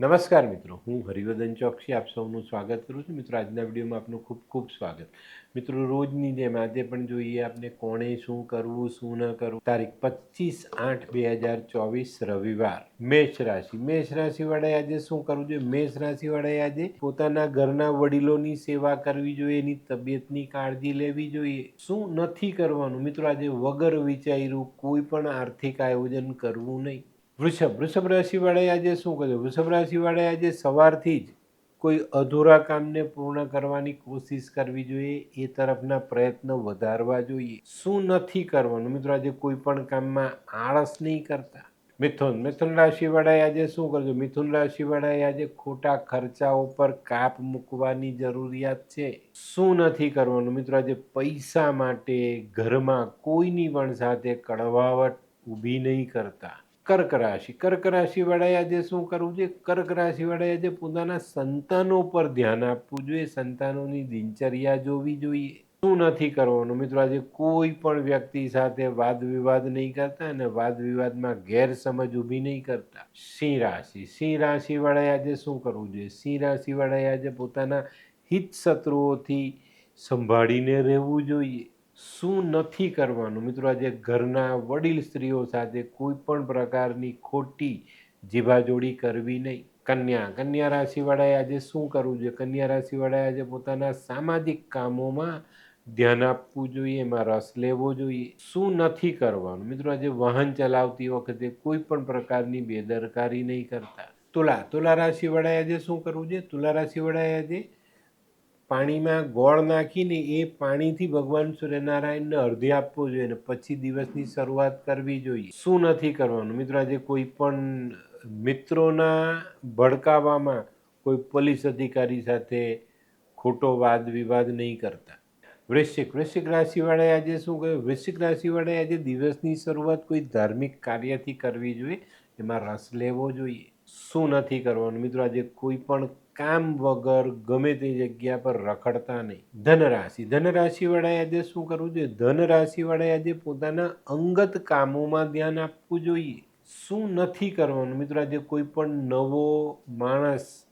નમસ્કાર મિત્રો, હું હરિવર્ધન ચોકસી આપ સૌનું સ્વાગત કરું છું. મિત્રો, આજના વિડીયોમાં આપનું ખૂબ ખૂબ સ્વાગત. મિત્રો, રોજની જેમ આજે પણ જોઈએ આપને કોણે શું કરવું, શું ન કરવું. તારીખ પચીસ આઠ બે હજાર ચોવીસ રવિવાર, મેષ રાશિ. મેષ રાશિવાળાએ આજે શું કરવું જોઈએ? મેષ રાશિવાળાએ આજે પોતાના ઘરના વડીલોની સેવા કરવી જોઈએ, એની તબિયતની કાળજી લેવી જોઈએ. શું નથી કરવાનું? મિત્રો, આજે વગર વિચાર્યું કોઈ પણ આર્થિક આયોજન કરવું નહીં. વૃષભ વૃષભ રાશિવાળાએ આજે શું કર્યું? વૃષભ રાશિવાળાએ આજે સવારથી જ કોઈ અધૂરા કામને પૂર્ણ કરવાની કોશિશ કરવી જોઈએ, એ તરફના પ્રયત્નો વધારવા જોઈએ. શું નથી કરવાનું? મિત્રો, આજે કોઈ પણ કામમાં આળસ નહીં કરતા. મિથુન મિથુન રાશિવાળાએ આજે શું કરજો મિથુન રાશિવાળાએ આજે ખોટા ખર્ચાઓ પર કાપ મૂકવાની જરૂરિયાત છે. શું નથી કરવાનું? મિત્રો, આજે પૈસા માટે ઘરમાં કોઈની પણ સાથે કડવાવટ ઊભી નહીં કરતા. કર્ક રાશિ. કર્ક રાશિવાળાએ આજે શું કરવું જોઈએ? કર્ક રાશિવાળાએ આજે પોતાના સંતાનો પર ધ્યાન આપવું જોઈએ. સંતાનોની દિનચર્યા જોવી જોઈએ. શું નથી કરવાનું? મિત્રો, આજે કોઈ પણ વ્યક્તિ સાથે વાદ વિવાદ નહીં કરતા અને વાદ વિવાદમાં ગેરસમજ ઊભી નહીં કરતા. સિંહ રાશિ. સિંહ રાશિવાળાએ આજે શું કરવું જોઈએ? સિંહ રાશિવાળાએ આજે પોતાના હિત શત્રુઓથી સંભાળીને રહેવું જોઈએ. શું નથી કરવાનું? મિત્રો, આજે ઘરના વડીલ સ્ત્રીઓ સાથે કોઈ પણ પ્રકારની ખોટી જીભાજોડી કરવી નહીં. કન્યા કન્યા રાશિવાળાએ આજે શું કરવું જોઈએ? કન્યા રાશિવાળાએ આજે પોતાના સામાજિક કામોમાં ધ્યાન આપવું જોઈએ, એમાં રસ લેવો જોઈએ. શું નથી કરવાનું? મિત્રો, આજે વાહન ચલાવતી વખતે કોઈ પણ પ્રકારની બેદરકારી નહીં કરતા. તુલા તુલા રાશિવાળાએ આજે શું કરવું જોઈએ? તુલા રાશિવાળાએ આજે પાણીમાં ગોળ નાખીને એ પાણીથી ભગવાન સૂર્યનારાયણને અર્ધે આપવો જોઈએ અને પછી દિવસની શરૂઆત કરવી જોઈએ. શું નથી કરવાનું? મિત્રો, આજે કોઈ પણ મિત્રોના ભડકાવામાં કોઈ પોલીસ અધિકારી સાથે ખોટો વાદ વિવાદ નહીં કરતા. વૃશ્ચિક વૃશ્ચિક રાશિવાળાએ આજે શું કહ્યું? વૃશ્ચિક રાશિવાળાએ આજે દિવસની શરૂઆત કોઈ ધાર્મિક કાર્યથી કરવી જોઈએ? એમાં રસ લેવો જોઈએ. શું નથી કરવાનું? મિત્રો, આજે કોઈ પણ કામ વગર ગમે તે જગ્યા પર રખડતા નહીં. ધનરાશિ. ધનરાશિવાળાએ આજે શું કરવું જોઈએ? ધનરાશિવાળાએ આજે પોતાના અંગત કામોમાં ધ્યાન આપવું જોઈએ. શું નથી કરવાનું? મિત્રો, આજે કોઈ પણ નવો માણસ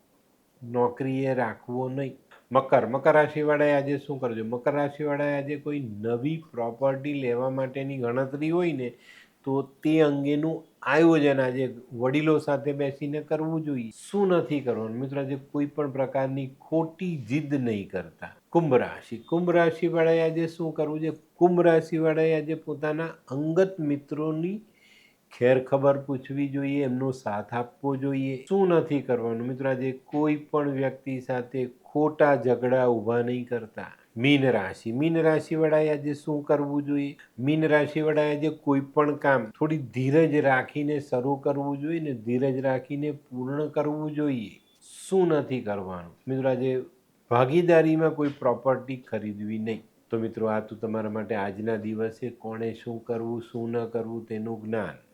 નોકરીએ રાખવો નહીં. મકર. મકર રાશિવાળાએ આજે શું કરજો મકર રાશિવાળાએ આજે કોઈ નવી પ્રોપર્ટી લેવા માટેની ગણતરી હોય ને તો તે અંગેનું આયોજન આજે વડીલો સાથે બેસીને કરવું જોઈએ. શું નથી કરવાનું? મિત્રો, આજે કોઈ પણ પ્રકારની ખોટી જીદ નહીં કરતા. કુંભ રાશિ. કુંભ રાશિવાળાએ આજે શું કરવું છે? કુંભ રાશિવાળાએ આજે પોતાના અંગત મિત્રોની ખેર ખબર પૂછવી જોઈએ, એમનો સાથ આપવો જોઈએ. શું નથી કરવાનું? મિત્રો, આજે કોઈ પણ વ્યક્તિ સાથે ખોટા ઝઘડા ઊભા નહીં કરતા. મીન રાશિ. મીન રાશિવાળાએ આજે શું કરવું જોઈએ? મીન રાશિવાળાએ આજે કોઈ પણ કામ થોડી ધીરજ રાખીને શરૂ કરવું જોઈએ ને ધીરજ રાખીને પૂર્ણ કરવું જોઈએ. શું નથી કરવાનું? મિત્રો, આજે ભાગીદારીમાં કોઈ પ્રોપર્ટી ખરીદવી નહીં. તો મિત્રો, આ તો તમારા માટે આજના દિવસે કોણે શું કરવું, શું ન કરવું તેનું જ્ઞાન.